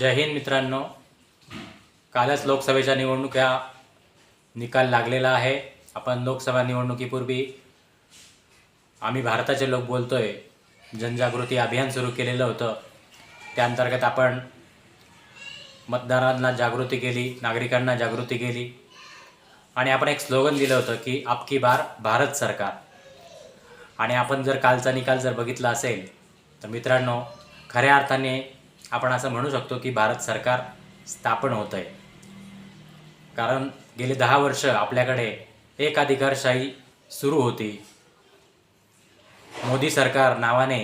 जय हिंद मित्रांनो. कालच लोकसभेच्या निवडणुका निकाल लागलेला आहे. आपण लोकसभा निवडणुकीपूर्वी आम्ही भारताचे लोक बोलतोय. जनजागृती अभियान सुरू केलेलं होतं. त्या अंतर्गत आपण मतदारांना जागृती केली नागरिकांना जागृती केली. आणि आपण एक स्लोगन दिलं होतं की आपकी बार भारत सरकार. आणि आपण जर कालचा निकाल जर बघितला असेल तर मित्रांनो खऱ्या अर्थाने आपण असं म्हणू शकतो की भारत सरकार स्थापन होत आहे कारण गेले दहा वर्ष आपल्याकडे एक अधिकारशाही सुरू होती. मोदी सरकार नावाने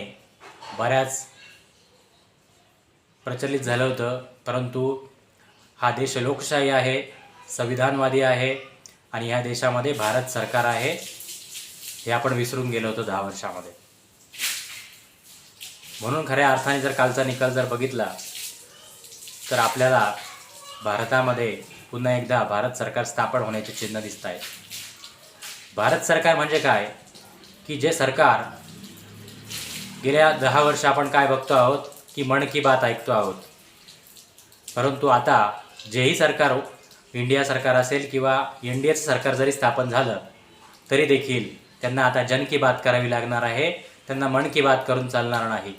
बऱ्याच प्रचलित झालं होतं परंतु हा देश लोकशाही आहे संविधानवादी आहे आणि ह्या देशामध्ये भारत सरकार आहे हे आपण विसरून गेलो होतो दहा वर्षामध्ये. म्हणून खऱ्या अर्थाने जर कालचा निकाल जर बघितला तर आपल्याला भारतामध्ये पुन्हा एकदा भारत सरकार स्थापन होण्याचे चिन्ह दिसत आहे भारत सरकार म्हणजे काय? की जे सरकार गेल्या दहा वर्ष आपण काय बघतो आहोत? की मन की बात ऐकतो आहोत. परंतु आता जेही सरकार इंडिया सरकार असेल किंवा एन डी एचं सरकार जरी स्थापन झालं तरी देखील त्यांना आता जन की बात करावी लागणार आहे. त्यांना मन की बात करून चालणार नाही.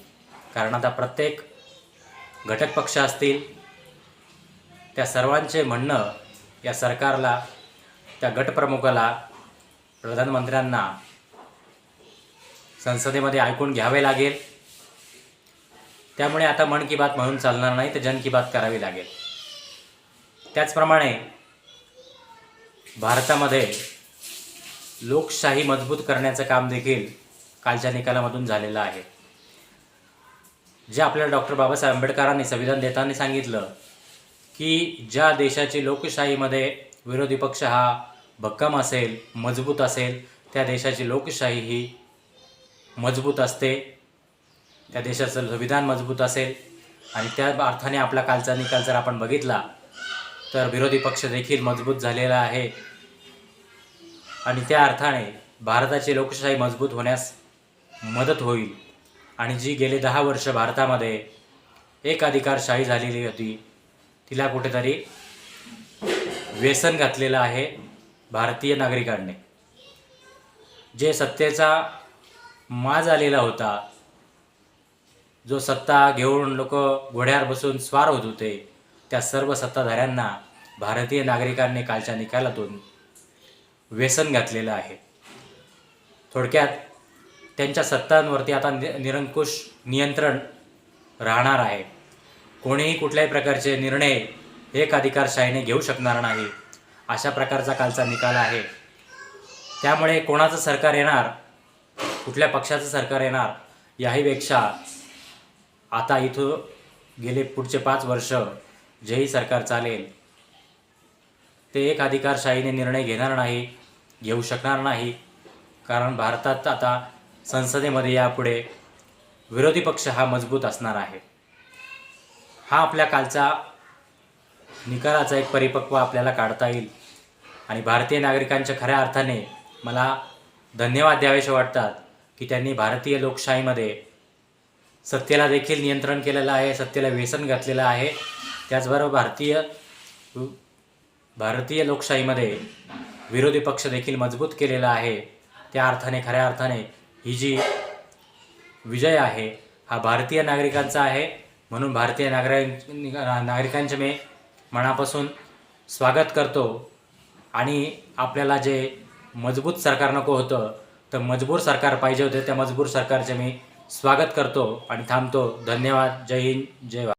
कारण आता प्रत्येक घटक पक्ष असतील त्या सर्वांचे म्हणणं या सरकारला त्या गटप्रमुखाला प्रधानमंत्र्यांना संसदेमध्ये ऐकून घ्यावे लागेल. त्यामुळे आता मन की बात म्हणून चालणार नाही तर जन की बात करावी लागेल. त्याचप्रमाणे भारतामध्ये लोकशाही मजबूत करण्याचं काम देखील कालच्या निकालामधून झालेलं आहे. जे आपल्याला डॉक्टर बाबासाहेब आंबेडकरांनी संविधान देताना सांगितलं की ज्या देशाची लोकशाहीमध्ये विरोधी पक्ष हा भक्कम असेल मजबूत असेल त्या देशाची लोकशाही ही मजबूत असते. त्या देशाचं संविधान मजबूत असेल. आणि त्या अर्थाने आपला कालचा निकाल जर आपण बघितला तर विरोधी पक्ष देखील मजबूत झालेला आहे. आणि त्या अर्थाने भारताची लोकशाही मजबूत होण्यास मदत होईल. आणि जी गेले दहा वर्ष भारतामध्ये एक अधिकारशाही झालेली होती तिला कुठेतरी व्यसन घातलेलं आहे भारतीय नागरिकांनी. जे सत्तेचा माज आलेला होता जो सत्ता घेऊन लोक घोड्यावर बसून स्वार होत होते त्या सर्व सत्ताधाऱ्यांना भारतीय नागरिकांनी कालच्या निकालातून व्यसन घातलेलं आहे. थोडक्यात त्यांच्या सत्तांवरती आता नि निरंकुश नियंत्रण राहणार आहे. कोणीही कुठल्याही प्रकारचे निर्णय एक अधिकारशाहीने घेऊ शकणार नाही अशा प्रकारचा कालचा निकाल आहे. त्यामुळे कोणाचं सरकार येणार कुठल्या पक्षाचं सरकार येणार याहीपेक्षा आता इथं गेले पुढचे पाच वर्ष जेही सरकार चालेल ते एक अधिकारशाहीने निर्णय घेणार नाही घेऊ शकणार नाही. कारण भारतात आता संसदेमध्ये यापुढे विरोधी पक्ष हा मजबूत असणार आहे. हा आपल्या कालचा निकालाचा एक परिपक्व आपल्याला काढता येईल. आणि भारतीय नागरिकांच्या खऱ्या अर्थाने मला धन्यवाद द्यावेसे वाटतात की त्यांनी भारतीय लोकशाहीमध्ये सत्तेला देखील नियंत्रण केलेलं आहे सत्तेला व्यसन घातलेलं आहे. त्याचबरोबर भारतीय भारतीय लोकशाहीमध्ये विरोधी पक्ष देखील मजबूत केलेला आहे. त्या अर्थाने खऱ्या अर्थाने ही जी विजय आहे हा भारतीय नागरिकांचा आहे. म्हणून भारतीय नागरिक नागरिकांचे मी मनापासून स्वागत करतो. आणि आपल्याला जे मजबूत सरकार नको होतं तर मजबूर सरकार पाहिजे होते. त्या मजबूर सरकारचे मी स्वागत करतो आणि थांबतो. धन्यवाद. जय हिंद. जय भारत.